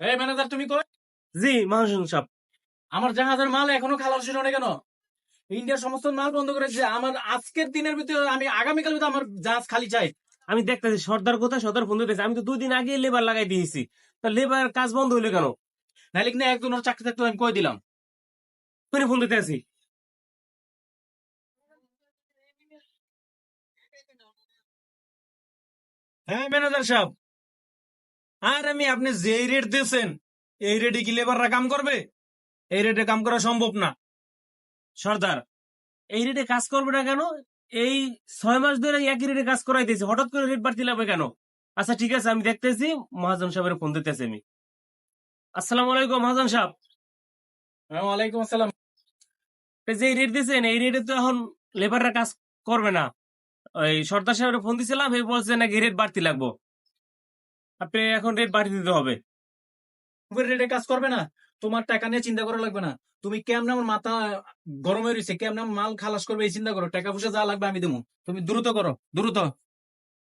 এই ম্যানেজার তুমি কই? জি মহাজন সাহেব। আমার জাহাজের মাল এখনও খালাস ছিল না কেন? ইন্ডিয়ার সমস্ত মাল বন্ধ করেছে আমার আজকের দিনের ভিতরে আমি আগামীকাল ভিতরে আমার জাহাজ খালি চাই। আমি দেখতেছি সর্দার কোথায়? সর্দার ফোন দিতেছে। আমি তো দুই দিন আগে লেবার লাগাই দিয়েছি। তা লেবার কাজ বন্ধ হইল কেন? নাইলে কিনা একজনের চাকরি থাকতো আমি কই দিলাম? কোনে ফোন দিতে আছি হ্যাঁ ম্যানেজার সাহেব। আর আমি আপনি যে রেট দিয়েছেন এই রেটে কি লেবাররা কাম করবে? এই রেটে কাম করা সম্ভব না। সর্দার এই রেটে কাজ করবে না কেন? এই ছয় মাস ধরে একই রেটে কাজ করাইতেছি হঠাৎ করে রেট বাড়তি লাগবে কেন? আচ্ছা ঠিক আছে আমি দেখতেছি। মহাজন সাহেবের ফোন দিতেছি আমি। আসসালামু আলাইকুম মহাজন সাহেব। হ্যাঁ, ওয়ালাইকুম আসসালাম। এই যে রেট দিয়েছেন এই রেটে তো এখন লেবাররা কাজ করবে না। ওই সর্দার সাহেবের ফোন দিছিলাম এই বলছে নাকি রেট বাড়তি লাগবো। আপনি এখন রেট বাড়িয়ে দিতে হবে। রেটে কাজ করবে না। তোমার টাকা নিয়ে চিন্তা করা লাগবে না। তুমি কেমন আমার মাথা গরম হয়ে রয়েছে, কেমন মাল খালাস করবে এই চিন্তা করো। টাকা পয়সা যা লাগবে আমি দেবো। তুমি দ্রুত করো, দ্রুত।